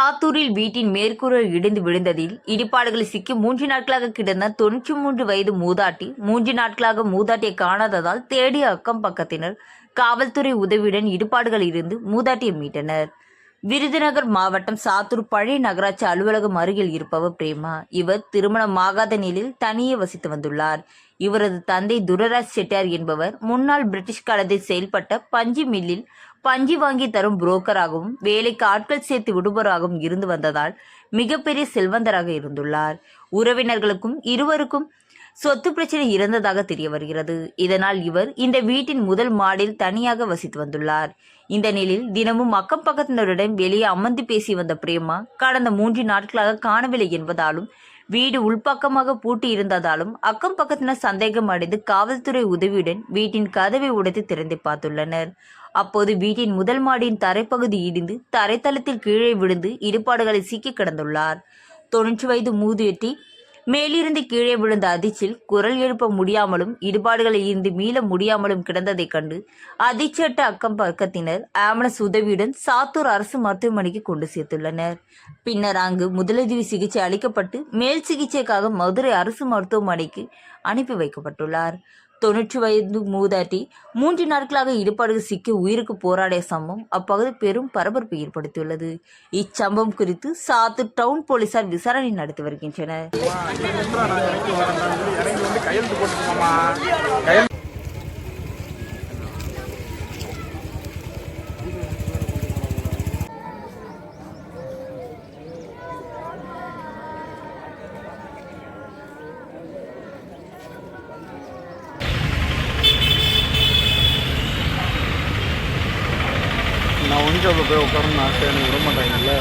சாத்தூரில் வீட்டின் மேற்கூரை இடிந்து விழுந்ததில் இடிபாடுகளில் சிக்கி மூன்று நாட்களாக கிடந்த தொன்னூற்றி மூன்று வயது மூதாட்டி மூன்று நாட்களாக மூதாட்டியை காணாததால் தேடிய அக்கம் பக்கத்தினர் காவல்துறை உதவியுடன் இடிபாடுகளில் இருந்து மூதாட்டியை மீட்டனர். விருதுநகர் மாவட்டம் சாத்தூர் பழைய நகராட்சி அலுவலகம் அருகில் இருப்பவர் பிரேமா. இவர் திருமணமாகாத நிலையில் தனியே வசித்து வந்துள்ளார். இவரது தந்தை துரராஜ் செட்டியார் என்பவர் முன்னாள் பிரிட்டிஷ் காலத்தில் செயல்பட்ட பஞ்சு மில்லில் பஞ்சு வாங்கி தரும் புரோக்கராகவும் வேலைக்கு ஆட்கள் சேர்த்து விடுபவராகவும் இருந்து வந்ததால் மிகப்பெரிய செல்வந்தராக இருந்துள்ளார். உறவினர்களுக்கும் இருவருக்கும் சொத்து பிரச்சனை இருந்ததாக தெரிய வருகிறது. இதனால் இவர் இந்த வீட்டின் முதல் மாடில் தனியாக வசித்து வந்துள்ளார். இந்த நிலையில் தினமும் அக்கம் பக்கத்தினருடன் வெளியே அமர்ந்து பேசி வந்த பிரேமா கடந்த மூன்று நாட்களாக காணவில்லை என்பதாலும் வீடு உள்பக்கமாக பூட்டி இருந்ததாலும் அக்கம் பக்கத்தினர் சந்தேகம் அடைந்து காவல்துறை உதவியுடன் வீட்டின் கதவை உடைத்து திறந்து பார்த்துள்ளனர். அப்போது வீட்டின் முதல் மாடியின் தரைப்பகுதி இடிந்து தரைத்தளத்தில் கீழே விழுந்து இடுபாடுகளை சிக்கி கிடந்துள்ளார். தொன்னூற்றி வயது மூதியட்டி மேலிருந்து கீழே விழுந்த அதிர்ச்சியில் குரல் எழுப்ப முடியாமலும் இடுபாடுகளில் இருந்து மீள முடியாமலும் கிடந்ததைக் கண்டு அதிர்ச்சியட்ட அக்கம் பக்கத்தினர் ஆம்புலன்ஸ் உதவியுடன் சாத்தூர் அரசு மருத்துவமனைக்கு கொண்டு சேர்த்துள்ளனர். பின்னர் அங்கு முதலுதவி சிகிச்சை அளிக்கப்பட்டு மேல் சிகிச்சைக்காக மதுரை அரசு மருத்துவமனைக்கு அனுப்பி வைக்கப்பட்டுள்ளார். தொன்னூற்றி வயது மூதாட்டி மூன்று நாட்களாக இடுபாடுகள் சிக்கி உயிருக்கு போராடிய சம்பவம் அப்பகுதி பெரும் பரபரப்பை ஏற்படுத்தியுள்ளது. இச்சம்பவம் குறித்து சாத்தூர் டவுன் போலீசார் விசாரணை நடத்தி வருகின்றனர். ஒன்றில் போய் உட்காரணும்னு ஆசை எனக்கு விட மாட்டாங்கல்ல